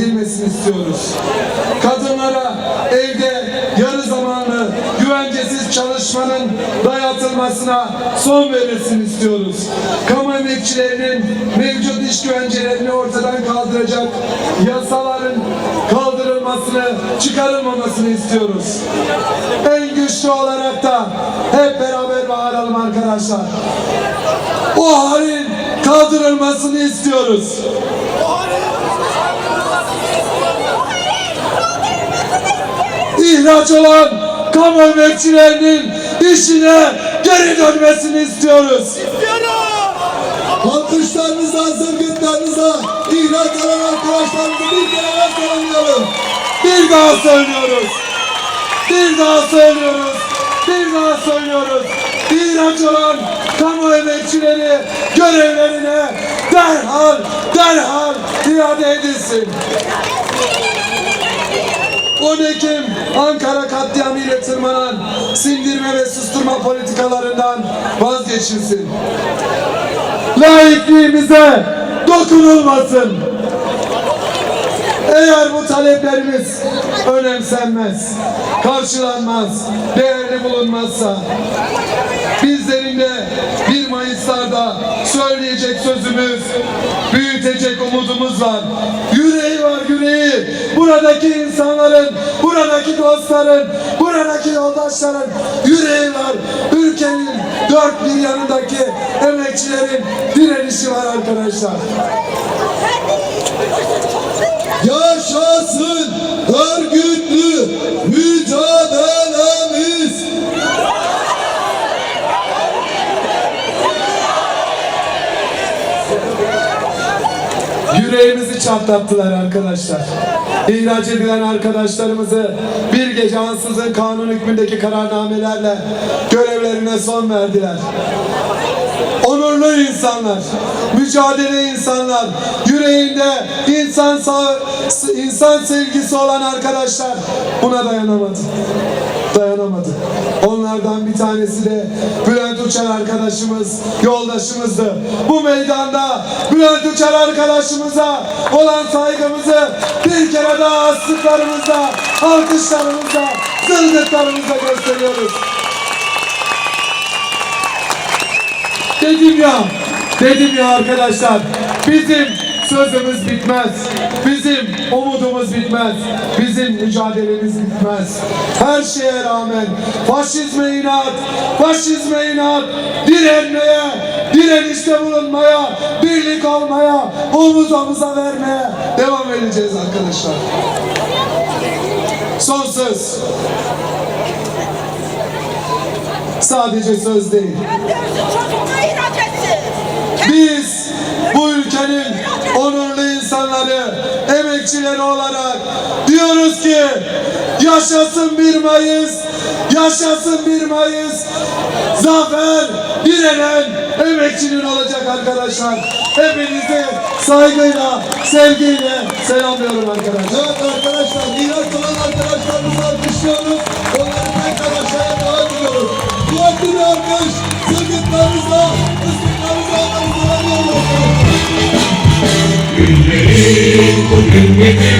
edilmesini istiyoruz. Kadınlara evde yarı zamanlı güvencesiz çalışmanın dayatılmasına son verilsin istiyoruz. Kamu emekçilerinin mevcut iş güvencelerini ortadan kaldıracak yasaların kaldırılmasını, çıkarılmamasını istiyoruz. En güçlü olarak da hep beraber bağıralım arkadaşlar. O halin kaldırılmasını istiyoruz. İhraç olan kamu emekçilerinin işine geri dönmesini istiyoruz. Alkışlarınızla, zırgıtlarınızla ihraç olan arkadaşlarımızı bir kere daha selamlayalım. Bir daha söylüyoruz. Bir daha söylüyoruz. Bir daha söylüyoruz. İhraç olan kamu emekçileri görevlerine derhal, derhal iade edilsin. 10 Ekim Ankara katliamıyla tırmanan sindirme ve susturma politikalarından vazgeçilsin. Laikliğimize dokunulmasın. Eğer bu taleplerimiz önemsenmez, karşılanmaz, değerli bulunmazsa bizlerin de 1 Mayıs'larda söyleyecek sözümüz, büyütecek umudumuz var. Yüreği. Buradaki insanların, buradaki dostların, buradaki yoldaşların yüreği var. Ülkenin dört bir yanındaki emekçilerin direnişi var arkadaşlar. Yaşasın örgütlü mücadelemiz. Yüreğimizi çatlattılar arkadaşlar. İhraç edilen arkadaşlarımızı bir gece ansızın kanun hükmündeki kararnamelerle görevlerine son verdiler. Onurlu insanlar, mücadele insanlar, yüreğinde insan insan sevgisi olan arkadaşlar buna dayanamadı. Dayanamadı. Onlardan bir tanesi de Uçar arkadaşımız, yoldaşımızdı. Bu meydanda Bülent Uçar arkadaşımıza olan saygımızı bir kere daha astıklarımızla, alkışlarımızla, zılgıtlarımızla gösteriyoruz. Dedim ya, dedim ya arkadaşlar, bizim sözümüz bitmez. Bizim umudumuz bitmez. Bizim mücadelemiz bitmez. Her şeye rağmen faşizme inat, faşizme inat, direnmeye, direnişte bulunmaya, birlik olmaya, omuz omuza vermeye devam edeceğiz arkadaşlar. Son söz. Sadece söz değil. Biz bu ülkenin emekçileri olarak diyoruz ki yaşasın 1 Mayıs, yaşasın 1 Mayıs, zafer direnen emekçinin olacak arkadaşlar. Hepinizi saygıyla, sevgiyle selamlıyorum arkadaşlar. Evet arkadaşlar, ihraç olan arkadaşlarımızı alkışlıyoruz. Onları tekrar aşağıya davet ediyoruz. Kuvvetli bir alkış, zırgıtlarınızla, ıslıklarınızla onları Günlerim make it.